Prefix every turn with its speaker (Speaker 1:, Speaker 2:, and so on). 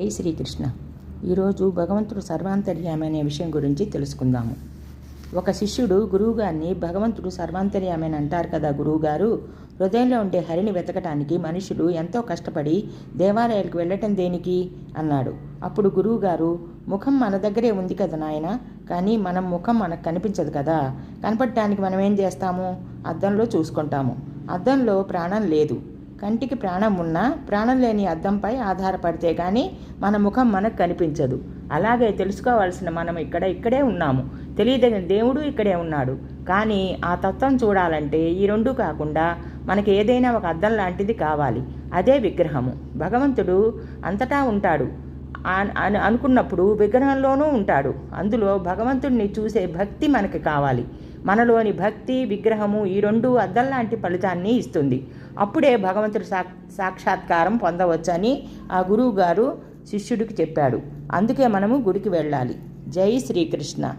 Speaker 1: జై శ్రీకృష్ణ? ఈరోజు భగవంతుడు సర్వాంతర్యామి అనే విషయం గురించి తెలుసుకుందాము. ఒక శిష్యుడు గురువుగారిని భగవంతుడు సర్వాంతర్యామి అని అంటారు కదా గురువుగారు. హృదయంలో ఉండే హరిని వెతకటానికి మనుషులు ఎంతో కష్టపడి దేవాలయాలకు వెళ్ళటం దేనికి? అన్నాడు. అప్పుడు గురువుగారు ముఖం మన దగ్గరే ఉంది కదా నాయన కానీ మనం ముఖం మనకు కనిపించదు కదా. కనపడటానికి మనం ఏం చేస్తాము? అద్దంలో చూసుకుంటాము. అద్దంలో ప్రాణం లేదు. కంటికి ప్రాణం ఉన్నా ప్రాణం లేని అద్దంపై ఆధారపడితే కానీ మన ముఖం మనకు కనిపించదు. అలాగే తెలుసుకోవాల్సిన మనం ఇక్కడ ఇక్కడే ఉన్నాము. తెలియదగిన దేవుడు ఇక్కడే ఉన్నాడు. కానీ ఆ తత్వం చూడాలంటే ఈ రెండు కాకుండా మనకి ఏదైనా ఒక అద్దం లాంటిది కావాలి. అదే విగ్రహము. భగవంతుడు అంతటా ఉంటాడు. అని అనుకున్నప్పుడు విగ్రహంలోనూ ఉంటాడు. అందులో భగవంతుడిని చూసే భక్తి మనకి కావాలి. మనలోని భక్తి విగ్రహము ఈ రెండు అద్దం లాంటి ఫలితాన్ని ఇస్తుంది. అప్పుడే భగవంతుడు సా సాక్షాత్కారం పొందవచ్చని ఆ గురువు గారు శిష్యుడికి చెప్పాడు. అందుకే మనము గుడికి వెళ్ళాలి. జై శ్రీకృష్ణ.